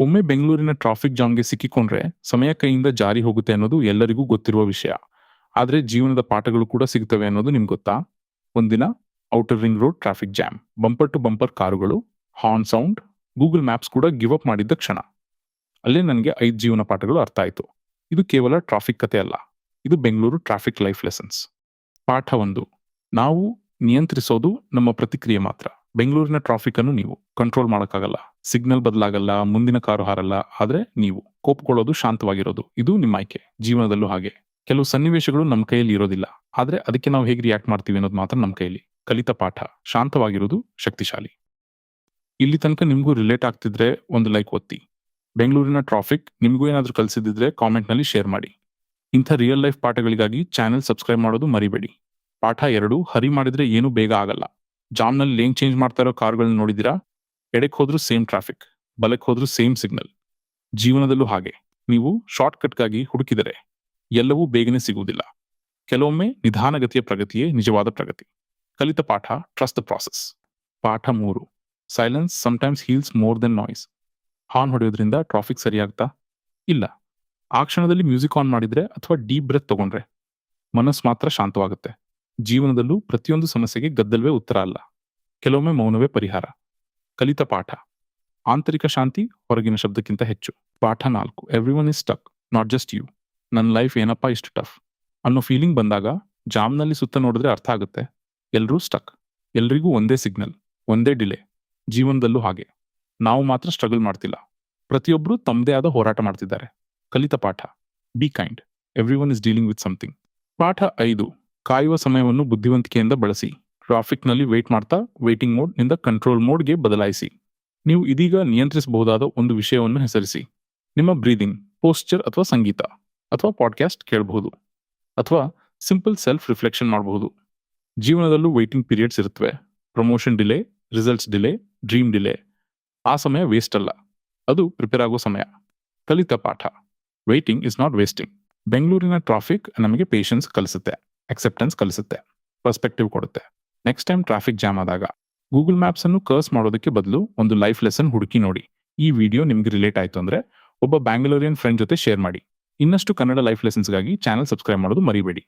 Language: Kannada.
ಒಮ್ಮೆ ಬೆಂಗಳೂರಿನ ಟ್ರಾಫಿಕ್ ಜಾಮ್ಗೆ ಸಿಕ್ಕಿಕೊಂಡ್ರೆ ಸಮಯ ಕೈಯಿಂದ ಜಾರಿ ಹೋಗುತ್ತೆ ಅನ್ನೋದು ಎಲ್ಲರಿಗೂ ಗೊತ್ತಿರುವ ವಿಷಯ. ಆದ್ರೆ ಜೀವನದ ಪಾಠಗಳು ಕೂಡ ಸಿಗ್ತವೆ ಅನ್ನೋದು ನಿಮ್ಗೆ ಗೊತ್ತಾ? ಒಂದಿನ outer ring road traffic jam bumper to bumper ಕಾರುಗಳು ಹಾರ್ನ್ ಸೌಂಡ್ ಗೂಗಲ್ ಮ್ಯಾಪ್ಸ್ ಕೂಡ ಗಿವ್ ಅಪ್ ಮಾಡಿದ್ದ ಕ್ಷಣ. ಅಲ್ಲೇ ನನಗೆ ಐದು ಜೀವನ ಪಾಠಗಳು ಅರ್ಥ ಆಯಿತು. ಇದು ಕೇವಲ ಟ್ರಾಫಿಕ್ ಕತೆ ಅಲ್ಲ, ಇದು ಬೆಂಗಳೂರು ಟ್ರಾಫಿಕ್ ಲೈಫ್ ಲೆಸನ್ಸ್ ಪಾಠ ಒಂದು, ನಾವು ನಿಯಂತ್ರಿಸೋದು ನಮ್ಮ ಪ್ರತಿಕ್ರಿಯೆ ಮಾತ್ರ. ಬೆಂಗಳೂರಿನ ಟ್ರಾಫಿಕ್ ಅನ್ನು ನೀವು ಕಂಟ್ರೋಲ್ ಮಾಡೋಕ್ಕಾಗಲ್ಲ. ಸಿಗ್ನಲ್ ಬದಲಾಗಲ್ಲ, ಮುಂದಿನ ಕಾರು ಹಾರಲ್ಲ, ಆದ್ರೆ ನೀವು ಕೋಪ್ಕೊಳ್ಳೋದು ಶಾಂತವಾಗಿರೋದು. ಇದು ನಿಮ್ಮ ಆಯ್ಕೆ. ಜೀವನದಲ್ಲೂ ಹಾಗೆ. ಕೆಲವು ಸನ್ನಿವೇಶಗಳು ನಮ್ಮ ಕೈಯಲ್ಲಿ ಇರೋದಿಲ್ಲ. ಆದ್ರೆ ಅದಕ್ಕೆ ನಾವು ಹೇಗೆ ರಿಯಾಕ್ಟ್ ಮಾಡ್ತೀವಿ ಅನ್ನೋದು ಮಾತ್ರ ನಮ್ಮ ಕೈಯಲ್ಲಿ. ಕಲಿತ ಪಾಠ. ಶಾಂತವಾಗಿರೋದು ಶಕ್ತಿಶಾಲಿ. ಇಲ್ಲಿ ತನಕ ನಿಮಗೂ ರಿಲೇಟ್ ಆಗ್ತಿದ್ರೆ ಒಂದು ಲೈಕ್ ಒತ್ತಿ ಬೆಂಗಳೂರಿನ ಟ್ರಾಫಿಕ್ ನಿಮಗೂ ಏನಾದರೂ ಕಲಿಸಿದ್ರೆ ಕಾಮೆಂಟ್ನಲ್ಲಿ ಶೇರ್ ಮಾಡಿ. ಇಂಥ ರಿಯಲ್ ಲೈಫ್ ಪಾಠಗಳಿಗಾಗಿ ಚಾನೆಲ್ ಸಬ್ಸ್ಕ್ರೈಬ್ ಮಾಡೋದು ಮರಿಬೇಡಿ. ಪಾಠ ಎರಡು, ಹರಿ ಮಾಡಿದ್ರೆ ಏನೂ ಬೇಗ ಆಗಲ್ಲ. ಜಾಮ್ನಲ್ಲಿ ಲೇನ್ ಚೇಂಜ್ ಮಾಡ್ತಾ ಇರೋ ಕಾರ್ಗಳನ್ನ ನೋಡಿದಿರಾ ಎಡಕ್ಕೆ ಹೋದ್ರೂ ಸೇಮ್ ಟ್ರಾಫಿಕ್ ಬಲಕ್ಕೆ ಹೋದ್ರೂ ಸೇಮ್ ಸಿಗ್ನಲ್ ಜೀವನದಲ್ಲೂ ಹಾಗೆ. ನೀವು ಶಾರ್ಟ್ ಕಟ್ಗಾಗಿ ಹುಡುಕಿದರೆ ಎಲ್ಲವೂ ಬೇಗನೆ ಸಿಗುವುದಿಲ್ಲ. ಕೆಲವೊಮ್ಮೆ ನಿಧಾನಗತಿಯ ಪ್ರಗತಿಯೇ ನಿಜವಾದ ಪ್ರಗತಿ. ಕಲಿತ ಪಾಠ ಟ್ರಸ್ಟ್ ದ ಪ್ರಾಸೆಸ್ ಪಾಠ ಮೂರು. Silence sometimes heals more than noise horn ಹೊಡೆಯೋದ್ರಿಂದ traffic ಸರಿಯಾಗ್ತಾ ಇಲ್ಲ. ಆ ಕ್ಷಣದಲ್ಲಿ ಮ್ಯೂಸಿಕ್ ಆನ್ ಮಾಡಿದ್ರೆ ಅಥವಾ ಡೀಪ್ ಬ್ರೆತ್ ತಗೊಂಡ್ರೆ ಮನಸ್ಸು ಮಾತ್ರ ಶಾಂತವಾಗುತ್ತೆ. ಜೀವನದಲ್ಲೂ ಪ್ರತಿಯೊಂದು ಸಮಸ್ಯೆಗೆ ಗದ್ದಲವೇ ಉತ್ತರ ಅಲ್ಲ. ಕೆಲವೊಮ್ಮೆ ಮೌನವೇ ಪರಿಹಾರ. ಕಲಿತ ಪಾಠ. ಆಂತರಿಕ ಶಾಂತಿ ಹೊರಗಿನ ಶಬ್ದಕ್ಕಿಂತ ಹೆಚ್ಚು. ಪಾಠ ನಾಲ್ಕು. Everyone is stuck not just you ನನ್ನ ಲೈಫ್ ಏನಪ್ಪಾ ಇಷ್ಟು ಟಫ್ ಅನ್ನೋ ಫೀಲಿಂಗ್ ಬಂದಾಗ ಜಾಮ್ನಲ್ಲಿ ಸುತ್ತ ನೋಡಿದ್ರೆ ಅರ್ಥ ಆಗುತ್ತೆ. ಎಲ್ಲರೂ ಸ್ಟಕ್ ಎಲ್ರಿಗೂ ಒಂದೇ ಸಿಗ್ನಲ್ ಒಂದೇ ಡಿಲೇ ಜೀವನದಲ್ಲೂ ಹಾಗೆ. ನಾವು ಮಾತ್ರ ಸ್ಟ್ರಗಲ್ ಮಾಡ್ತಿಲ್ಲ. ಪ್ರತಿಯೊಬ್ಬರು ತಮ್ಮದೇ ಆದ ಹೋರಾಟ ಮಾಡ್ತಿದ್ದಾರೆ. ಕಲಿತ ಪಾಠ. Be kind everyone is dealing with something ಪಾಠ ಐದು. ಕಾಯುವ ಸಮಯವನ್ನು ಬುದ್ಧಿವಂತಿಕೆಯಿಂದ ಬಳಸಿ. ಟ್ರಾಫಿಕ್ನಲ್ಲಿ ವೇಟ್ ಮಾಡ್ತಾ ವೇಟಿಂಗ್ ಮೋಡ್ನಿಂದ ಕಂಟ್ರೋಲ್ ಮೋಡ್ಗೆ ಬದಲಾಯಿಸಿ. ನೀವು ಇದೀಗ ನಿಯಂತ್ರಿಸಬಹುದಾದ ಒಂದು ವಿಷಯವನ್ನು ಹೆಸರಿಸಿ. ನಿಮ್ಮ ಬ್ರೀದಿಂಗ್ ಪೋಸ್ಚರ್ ಅಥವಾ ಸಂಗೀತ ಅಥವಾ ಪಾಡ್ಕ್ಯಾಸ್ಟ್ ಕೇಳಬಹುದು. ಅಥವಾ ಸಿಂಪಲ್ ಸೆಲ್ಫ್ ರಿಫ್ಲೆಕ್ಷನ್ ಮಾಡಬಹುದು. ಜೀವನದಲ್ಲೂ ವೇಟಿಂಗ್ ಪೀರಿಯಡ್ಸ್ ಇರುತ್ತವೆ promotion delay results delay dream delay ಆ ಸಮಯ ವೇಸ್ಟ್ ಅಲ್ಲ. ಅದು ಪ್ರಿಪೇರ್ ಆಗೋ ಸಮಯ. ಕಲಿತ ಪಾಠ. ವೇಟಿಂಗ್ ಇಸ್ ನಾಟ್ ವೇಸ್ಟಿಂಗ್ ಬೆಂಗಳೂರಿನ ಟ್ರಾಫಿಕ್ ನಮಗೆ ಪೇಷನ್ಸ್ ಕಲಿಸುತ್ತೆ. ಅಕ್ಸೆಪ್ಟೆನ್ಸ್ ಕಲಿಸುತ್ತೆ. ಪರ್ಸ್ಪೆಕ್ಟಿವ್ ಕೊಡುತ್ತೆ. ನೆಕ್ಸ್ಟ್ ಟೈಮ್ ಟ್ರಾಫಿಕ್ ಜಾಮ್ ಆದಾಗ ಗೂಗಲ್ ಮ್ಯಾಪ್ಸ್ ಅನ್ನು ಕರ್ಸ್ ಮಾಡೋದಕ್ಕೆ ಬದಲು ಒಂದು ಲೈಫ್ ಲೆಸನ್ ಹುಡುಕಿ ನೋಡಿ. ಈ ವಿಡಿಯೋ ನಿಮ್ಗೆ ರಿಲೇಟ್ ಆಯ್ತು ಅಂದ್ರೆ ಒಬ್ಬ ಬ್ಯಾಂಗ್ಳೂರಿಯನ್ ಫ್ರೆಂಡ್ ಜೊತೆ ಶೇರ್ ಮಾಡಿ. ಇನ್ನಷ್ಟು ಕನ್ನಡ ಲೈಫ್ ಲೆಸನ್ಸ್ಗಾಗಿ ಚಾನಲ್ ಸಬ್ಸ್ಕ್ರೈಬ್ ಮಾಡೋದು ಮರಿಬೇಡಿ.